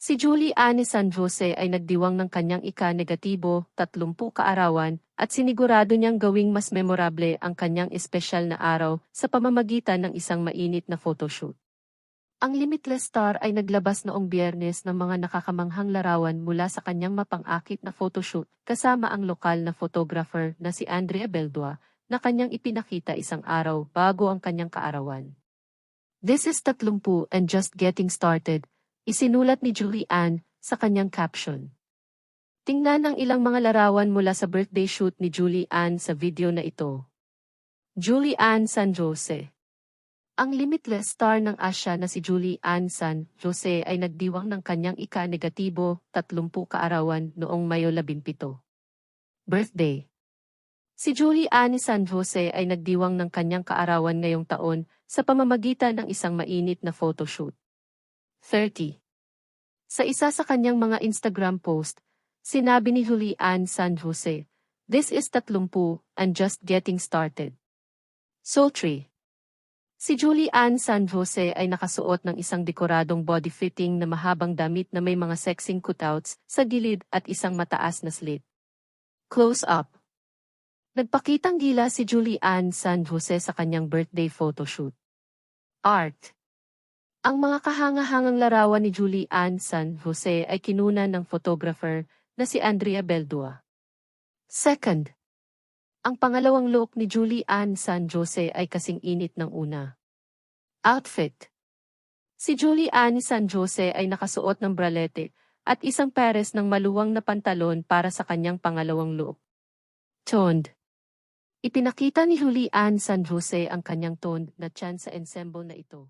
Si Julie Anne San Jose ay nagdiwang ng kanyang ika-negatibo, 30 kaarawan, at sinigurado niyang gawing mas memorable ang kanyang espesyal na araw sa pamamagitan ng isang mainit na photoshoot. Ang Limitless Star ay naglabas noong biyernes ng mga nakakamanghang larawan mula sa kanyang mapang-akit na photoshoot kasama ang lokal na photographer na si Andrea Beldua na kanyang ipinakita isang araw bago ang kanyang kaarawan. This is 30 and just getting started, isinulat ni Julie Ann sa kanyang caption. Tingnan ang ilang mga larawan mula sa birthday shoot ni Julie Ann sa video na ito. Julie Ann San Jose Ang limitless star ng Asya na si Julie Ann San Jose ay nagdiwang ng kanyang ika-negatibo 30 kaarawan noong Mayo 17. Birthday Si Julie Ann San Jose ay nagdiwang ng kanyang kaarawan ngayong taon sa pamamagitan ng isang mainit na photoshoot. 30. Sa isa sa kanyang mga Instagram post, sinabi ni Julie Ann San Jose, This is 30 and just getting started. Sultry. Si Julie Ann San Jose ay nakasuot ng isang dekoradong body fitting na mahabang damit na may mga sexing cutouts sa gilid at isang mataas na slit. Close up. Nagpakitang gila si Julie Ann San Jose sa kanyang birthday photoshoot. Art Ang mga kahanga-hangang larawan ni Julie Ann San Jose ay kinunan ng photographer na si Andrea Beldua. Second, ang pangalawang look ni Julie Ann San Jose ay kasing init ng una. Outfit Si Julie Ann San Jose ay nakasuot ng bralete at isang pares ng maluwang na pantalon para sa kanyang pangalawang look. Toned Ipinakita ni Julie Ann San Jose ang kanyang toned na tiyan sa ensemble na ito.